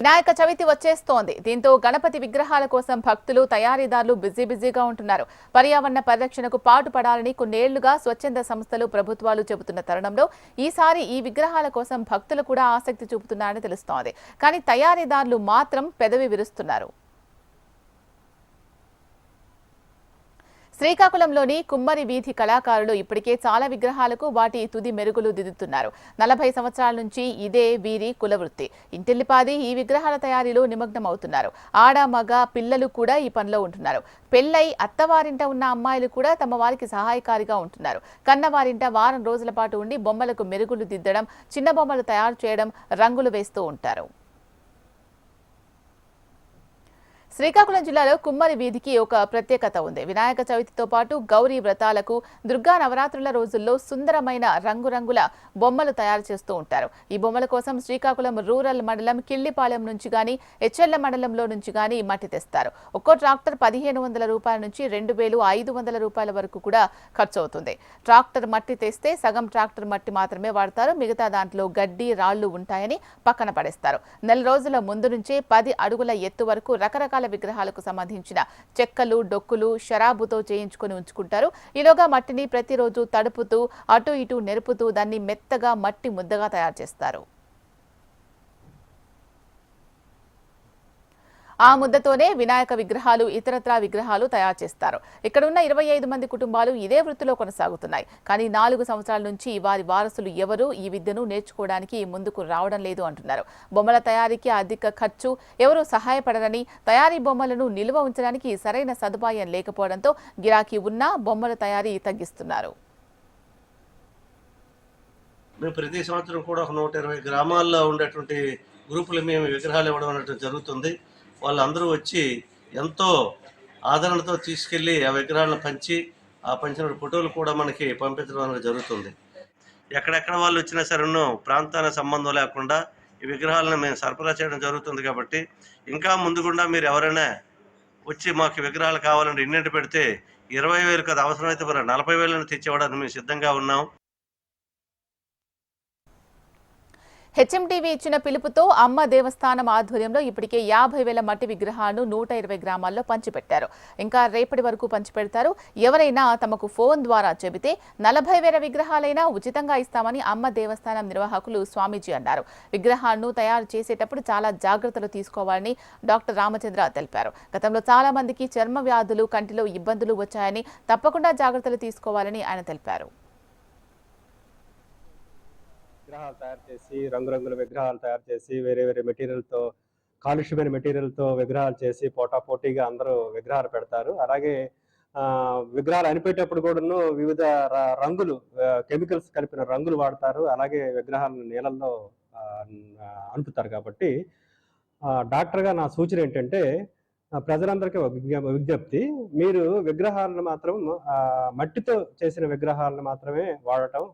వినాయక చవితి వచ్చేస్తోంది. దీంతో గణపతి విగ్రహాల కోసం భక్తులు తయారీదారులు బిజీ బిజీగా ఉంటున్నారు. పర్యావరణ పరిరక్షణకు పాటుపడాలని కొన్నేళ్ళుగా స్వచ్ఛంద సంస్థలు ప్రభుత్వాలు చెబుతున్న తరుణంలో ఈసారి ఈ విగ్రహాల కోసం భక్తులు కూడా ఆసక్తి చూపుతున్నారని తెలుస్తోంది. కానీ తయారీదారులు మాత్రం పెదవి విరుస్తున్నారు. శ్రీకాకుళంలోని కుమ్మరి వీధి కళాకారులు ఇప్పటికే చాలా విగ్రహాలకు వాటి తుది మెరుగులు దిద్దుతున్నారు. నలభై సంవత్సరాల నుంచి ఇదే వీరి కులవృత్తి. ఇంటిల్లిపాది ఈ విగ్రహాల తయారీలో నిమగ్నం అవుతున్నారు ఆడ మగ పిల్లలు కూడా ఈ పనిలో ఉంటున్నారు. పెళ్ళై అత్తవారింట ఉన్న అమ్మాయిలు కూడా తమ వారికి సహాయకారిగా ఉంటున్నారు. కన్నవారింట వారం రోజుల పాటు ఉండి బొమ్మలకు మెరుగులు దిద్దడం చిన్న బొమ్మలు తయారు చేయడం రంగులు వేస్తూ ఉంటారు. శ్రీకాకుళం జిల్లాలో కుమ్మరి వీధికి ఒక ప్రత్యేకత ఉంది. వినాయక చవితితో పాటు గౌరీ వ్రతాలకు దుర్గా నవరాత్రుల రోజుల్లో సుందరమైన రంగురంగుల బొమ్మలు తయారు చేస్తూ ఉంటారు. ఈ బొమ్మల కోసం శ్రీకాకుళం రూరల్ మండలం కిళ్ళిపాలెం నుంచి గాని హెచ్ఎల్ల మండలంలో నుంచి గాని మట్టి తెస్తారు. ఒక్కో ట్రాక్టర్ పదిహేను వందల రూపాయల నుంచి రెండు వేలు ఐదు వందల రూపాయల వరకు కూడా ఖర్చు అవుతుంది. ట్రాక్టర్ మట్టి తెస్తే సగం ట్రాక్టర్ మట్టి మాత్రమే వాడతారు. మిగతా దాంట్లో గడ్డి రాళ్ళు ఉంటాయని పక్కన పడేస్తారు. నెల రోజుల ముందు నుంచే పది అడుగుల ఎత్తు వరకు రకరకాల విగ్రహాలకు సంబంధించిన చెక్కలు డొక్కులు షరాబుతో చేయించుకొని ఉంచుకుంటారు. ఈలోగా మట్టిని ప్రతిరోజు తడుపుతూ అటు ఇటు నెరుపుతూ దాన్ని మెత్తగా మట్టి ముద్దగా తయారు చేస్తారు. ఆ ముద్దతోనే వినాయక విగ్రహాలు ఇతరత్రా విగ్రహాలు తయారు చేస్తారు. ఇక్కడున్న ఇరవై ఐదు మంది కుటుంబాలు ఇదే వృత్తిలో కొనసాగుతున్నాయి. కానీ నాలుగు సంవత్సరాల నుంచి వారి వారసులు ఎవరూ ఈ విద్యను నేర్చుకోవడానికి ముందుకు రావడం లేదు అంటున్నారు. బొమ్మల తయారీకి అధిక ఖర్చు ఎవరూ సహాయపడరని తయారీ బొమ్మలను నిల్వ ఉంచడానికి సరైన సదుపాయం లేకపోవడంతో గిరాకీ ఉన్నా బొమ్మల తయారీ తగ్గిస్తున్నారు. మేము ప్రతి సంవత్సరం కూడా ఒక నూట ఇరవై గ్రామాల్లో ఉండేటువంటి గ్రూపులు మేము విగ్రహాలు ఇవ్వడం అనేటువంటి జరుగుతుంది. వాళ్ళందరూ వచ్చి ఎంతో ఆదరణతో తీసుకెళ్ళి ఆ విగ్రహాలను పంచి ఆ పంచిన ఫోటోలు కూడా మనకి పంపించడం అనేది జరుగుతుంది. ఎక్కడెక్కడ వాళ్ళు వచ్చినా సరే ప్రాంతానికి సంబంధం లేకుండా ఈ విగ్రహాలను మేము సరఫరా చేయడం జరుగుతుంది కాబట్టి ఇంకా ముందుగుండా మీరు ఎవరైనా వచ్చి మాకు విగ్రహాలు కావాలని ఇన్నింటి పెడితే ఇరవై వేలు కదా అవసరమైతే మరి నలభై వేలను తెచ్చివ్వడానికి మేము సిద్ధంగా ఉన్నాం. హెచ్ఎంటీవీ ఇచ్చిన పిలుపుతో అమ్మ దేవస్థానం ఆధ్వర్యంలో ఇప్పటికే యాభై వేల మట్టి విగ్రహాలను నూట ఇరవై గ్రామాల్లో పంచిపెట్టారు. ఇంకా రేపటి వరకు పంచిపెడతారు. ఎవరైనా తమకు ఫోన్ ద్వారా చెబితే నలభై వేల విగ్రహాలైనా ఉచితంగా ఇస్తామని అమ్మ దేవస్థానం నిర్వాహకులు స్వామీజీ అన్నారు. విగ్రహాలను తయారు చేసేటప్పుడు చాలా జాగ్రత్తలు తీసుకోవాలని డాక్టర్ రామచంద్ర తెలిపారు. గతంలో చాలా మందికి చర్మ వ్యాధులు కంటిలో ఇబ్బందులు వచ్చాయని తప్పకుండా జాగ్రత్తలు తీసుకోవాలని ఆయన తెలిపారు. విగ్రహాలు తయారు చేసి రంగురంగుల విగ్రహాలు తయారు చేసి వేరే వేరే మెటీరియల్తో కాలుష్యమైన మెటీరియల్తో విగ్రహాలు చేసి పోటా పోటీగా అందరూ విగ్రహాలు పెడతారు. అలాగే విగ్రహాలు అనిపేటప్పుడు కూడాను వివిధ ర- రంగులు కెమికల్స్ కలిపిన రంగులు వాడతారు. అలాగే విగ్రహాలను నీళ్ళల్లో అనుపుతారు కాబట్టి డాక్టర్గా నా సూచన ఏంటంటే ప్రజలందరికీ విజ్ఞప్తి. మీరు విగ్రహాలను మాత్రం మట్టితో చేసిన విగ్రహాలను మాత్రమే వాడటం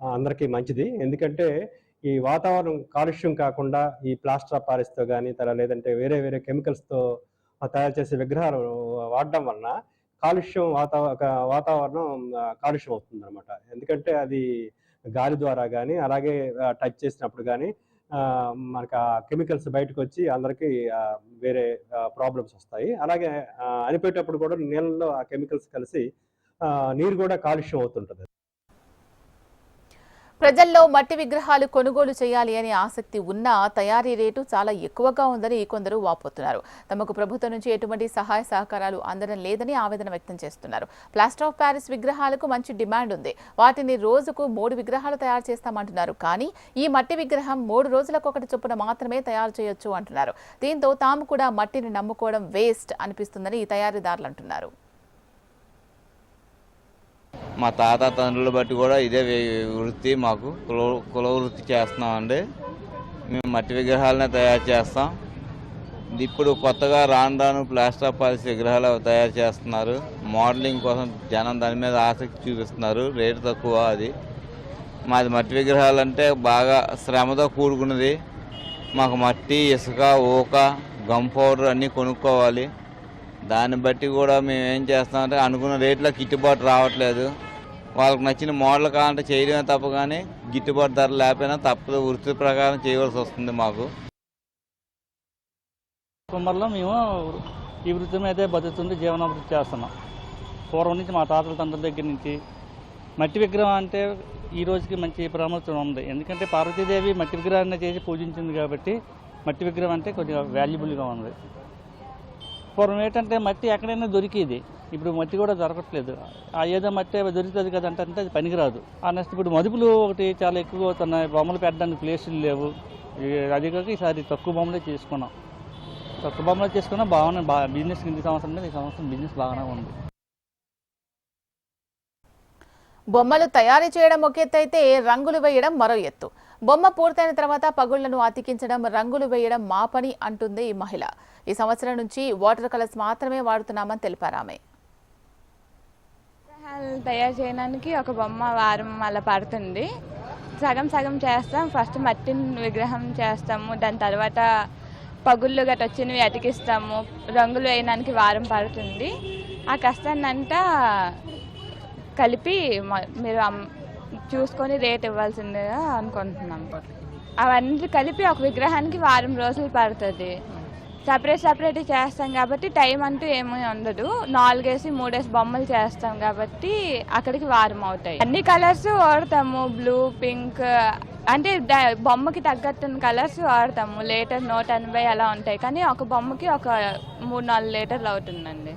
అందరికీ మంచిది. ఎందుకంటే ఈ వాతావరణం కాలుష్యం కాకుండా ఈ ప్లాస్టర్ ఆఫ్ పారిస్తో కానీ తర లేదంటే వేరే వేరే కెమికల్స్తో తయారు చేసే విగ్రహాలు వాడడం వలన కాలుష్యం వాతావరణ వాతావరణం కాలుష్యం అవుతుంది అనమాట ఎందుకంటే అది గాలి ద్వారా కానీ అలాగే టచ్ చేసినప్పుడు కానీ మనకు ఆ కెమికల్స్ బయటకు వచ్చి అందరికీ వేరే ప్రాబ్లమ్స్ వస్తాయి. అలాగే ఆ, అనిపేటప్పుడు కూడా నీళ్ళలో ఆ కెమికల్స్ కలిసి నీరు కూడా కాలుష్యం అవుతుంటుంది. ప్రజల్లో మట్టి విగ్రహాలు కొనుగోలు చేయాలి అనే ఆసక్తి ఉన్నా తయారీ రేటు చాలా ఎక్కువగా ఉందని కొందరు వాపోతున్నారు. తమకు ప్రభుత్వం నుంచి ఎటువంటి సహాయ సహకారాలు అందడం లేదని ఆవేదన వ్యక్తం చేస్తున్నారు. ప్లాస్టర్ ఆఫ్ ప్యారిస్ విగ్రహాలకు మంచి డిమాండ్ ఉంది. వాటిని రోజుకు మూడు విగ్రహాలు తయారు చేస్తామంటున్నారు. కానీ ఈ మట్టి విగ్రహం మూడు రోజులకు ఒకటి చొప్పున మాత్రమే తయారు చేయొచ్చు అంటున్నారు. దీంతో తాము కూడా మట్టిని నమ్ముకోవడం వేస్ట్ అనిపిస్తుందని ఈ తయారీదారులు అంటున్నారు. మా తాత తండ్రులు బట్టి కూడా ఇదే వే- వృత్తి మాకు. కుల కుల వృత్తి చేస్తున్నామండి. మేము మట్టి విగ్రహాలనే తయారు చేస్తాం. ఇప్పుడు కొత్తగా రాను రాను ప్లాస్టర్ ఆఫ్ పాలిస్ విగ్రహాలు తయారు చేస్తున్నారు. మోడలింగ్ కోసం జనం దాని మీద ఆసక్తి చూపిస్తున్నారు. రేటు తక్కువ అది. మాది మట్టి విగ్రహాలు అంటే బాగా శ్రమతో కూడుకున్నది. మాకు మట్టి ఇసుక ఊక గమ్ పౌడర్ అన్నీ కొనుక్కోవాలి. దాన్ని బట్టి కూడా మేము ఏం చేస్తామంటే అనుకున్న రేట్లో గిట్టుబాటు రావట్లేదు. వాళ్ళకి నచ్చిన మోడల్ కావాలంటే చేయడమే తప్ప కానీ గిట్టుబాటు ధర లేకపోయినా తప్పదు వృత్తి ప్రకారం చేయవలసి వస్తుంది మాకు. కుమ్మర్లో మేము ఈ వృత్తి మీదే బతుకుతుంది జీవనాభివృద్ధి చేస్తున్నాం. పూర్వం నుంచి మా తాతల తండ్రుల దగ్గర నుంచి మట్టి విగ్రహం అంటే ఈ రోజుకి మంచి ప్రాముఖ్యత ఉంది. ఎందుకంటే పార్వతీదేవి మట్టి విగ్రహాన్ని చేసి పూజించింది కాబట్టి మట్టి విగ్రహం అంటే కొద్దిగా వాల్యుబుల్గా ఉంది. పూర్వం ఏంటంటే మట్టి ఎక్కడైనా దొరికేది. ఇప్పుడు మట్టి కూడా దొరకట్లేదు. ఆ ఏదో మట్టి దొరుకుతుంది కదంటే అంటే అది పనికిరాదు. ఆ నెక్స్ట్ ఇప్పుడు మదుపులు ఒకటి చాలా ఎక్కువ అవుతున్నాయి. బొమ్మలు పెట్టడానికి ప్లేసులు లేవు. అది కాక ఈసారి తక్కువ బొమ్మలే చేసుకున్నాం. తక్కువ బొమ్మలు చేసుకున్నా బాగానే బాగా బిజినెస్ ఈ సంవత్సరం మీద ఈ సంవత్సరం బిజినెస్ బాగానే ఉంది. బొమ్మలు తయారు చేయడం ఒక ఎత్తు అయితే రంగులు వేయడం మరో ఎత్తు. బొమ్మ పూర్తయిన తర్వాత పగుళ్ళను అతికించడం రంగులు వేయడం మా పని అంటుంది ఈ మహిళ. ఈ సంవత్సరం నుంచి వాటర్ కలర్స్ మాత్రమే వాడుతున్నామని తెలిపారు ఆమె. తయారు చేయడానికి ఒక బొమ్మ వారం అలా పడుతుంది. సగం సగం చేస్తాం. ఫస్ట్ మట్టి విగ్రహం చేస్తాము. దాని తర్వాత పగుళ్ళు గట్ట వచ్చినవి అతికిస్తాము. రంగులు వేయడానికి వారం పడుతుంది. ఆ కష్టాన్ని అంతా కలిపి మ- మీరు అమ్- చూసుకొని రేట్ ఇవ్వాల్సిందిగా అనుకుంటున్నాం. అవన్నీ కలిపి ఒక విగ్రహానికి వారం రోజులు పడుతుంది. సపరేట్ సపరేట్ చేస్తాం కాబట్టి టైం అంటూ ఏమీ ఉండదు. నాలుగేసి మూడేసి బొమ్మలు చేస్తాం కాబట్టి అక్కడికి వారం అవుతాయి. అన్ని కలర్స్ వాడతాము. బ్లూ పింక్ అంటే బొమ్మకి తగ్గట్టు కలర్స్ వాడతాము. లీటర్ నూట ఎనభై అలా ఉంటాయి. కానీ ఒక బొమ్మకి ఒక మూడు నాలుగు లీటర్లు అవుతుందండి.